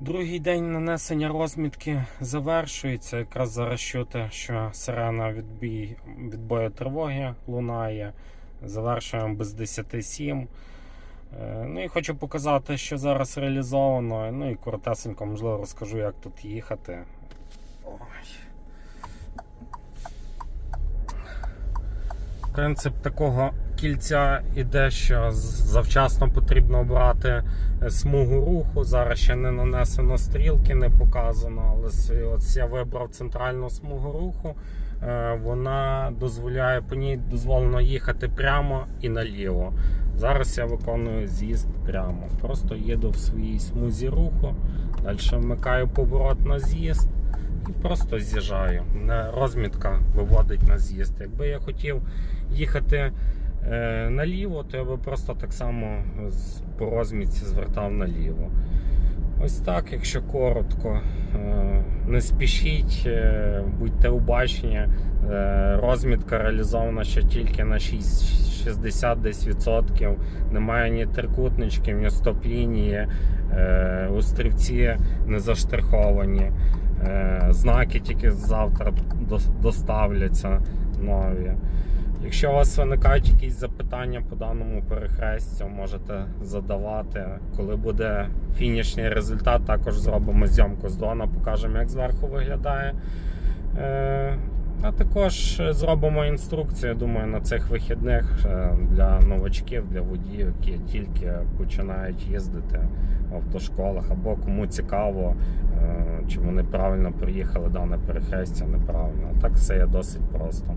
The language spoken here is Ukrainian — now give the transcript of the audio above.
Другий день нанесення розмітки завершується. Якраз зараз чути, що сирена відбій, відбою тривоги лунає. Завершуємо без 10-7. Е, Ну і хочу показати, що зараз реалізовано. Ну і коротесенько, можливо, розкажу, як тут їхати. Ой. Принцип такого кільця іде, що завчасно потрібно обрати е, смугу руху. Зараз ще не нанесено стрілки, не показано, але от я вибрав центральну смугу руху. Е, Вона дозволяє по ній дозволено їхати прямо і наліво. Зараз я виконую з'їзд прямо. Просто їду в своїй смузі руху, далі вмикаю поворот на з'їзд і просто з'їжджаю. Розмітка виводить на з'їзд. Якби я хотів їхати наліво, то я би просто так само по розмітці звертав наліво. Ось так, якщо коротко, Е, не спішіть, е, будьте обачні. Е, Розмітка реалізована ще тільки на 60 десь відсотків. Немає ні трикутничків, ні стоп-лінії, Е, острівці не заштриховані. Е, Знаки тільки завтра доставляться нові. Якщо у вас виникають якісь запитання по даному перехрестю, можете задавати. Коли буде фінішний результат, також зробимо зйомку з дрона, покажемо, як зверху виглядає. Е, А також зробимо інструкцію, думаю, на цих вихідних е, для новачків, для водіїв, які тільки починають їздити в автошколах, або кому цікаво, е, чи вони правильно приїхали дане перехрестя, неправильно. Так все є досить просто.